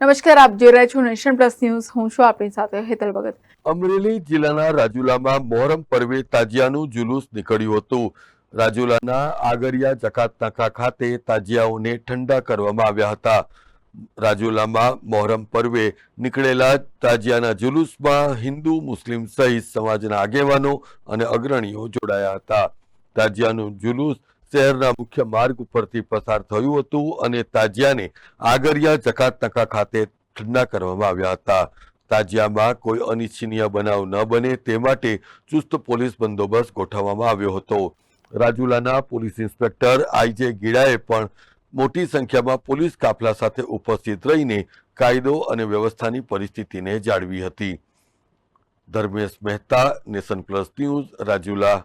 નમસ્કાર, આપ જોઈ રહ્યા છો નેશન પ્લસ ન્યૂઝ. હું છું આપની સાથે હેતલ ભગત. અમરેલી જિલ્લાના રાજુલામાં મોહરમ પર્વે તાજિયાનું જુલુસ નીકળ્યું હતું. રાજુલાના આગરિયા જકાત નાકા ખાતે તાજિયાઓને ઠંડા કરવામાં આવ્યા હતા. રાજુલામાં મોહરમ પર્વે નીકળેલા તાજિયાના જુલુસમાં હિન્દુ, મુસ્લિમ સહિત સમાજના આગેવાનો અને અગ્રણીઓ જોડાયા હતા. તાજિયાનું જુલુસ શહેરના મુખ્ય માર્ગ ઉપરથી પસાર થયું હતું અને તાજિયાને આગરિયા જકાતનાકા ખાતે ઠંડા કરવામાં આવ્યા હતા. તાજિયામાં કોઈ અનિચ્છનીય બનાવ ન બને તે માટે ચુસ્ત પોલીસ બંદોબસ્ત ગોઠવવામાં આવ્યો હતો. રાજુલાના પોલીસ ઇન્સ્પેક્ટર આઈજે ગીડાએ પણ મોટી સંખ્યામાં પોલીસ કાફલા સાથે ઉપસ્થિત રહીને કાયદો અને વ્યવસ્થાની પરિસ્થિતિને જાળવી હતી. Dharmesh Mehta, nation plus news, Rajula.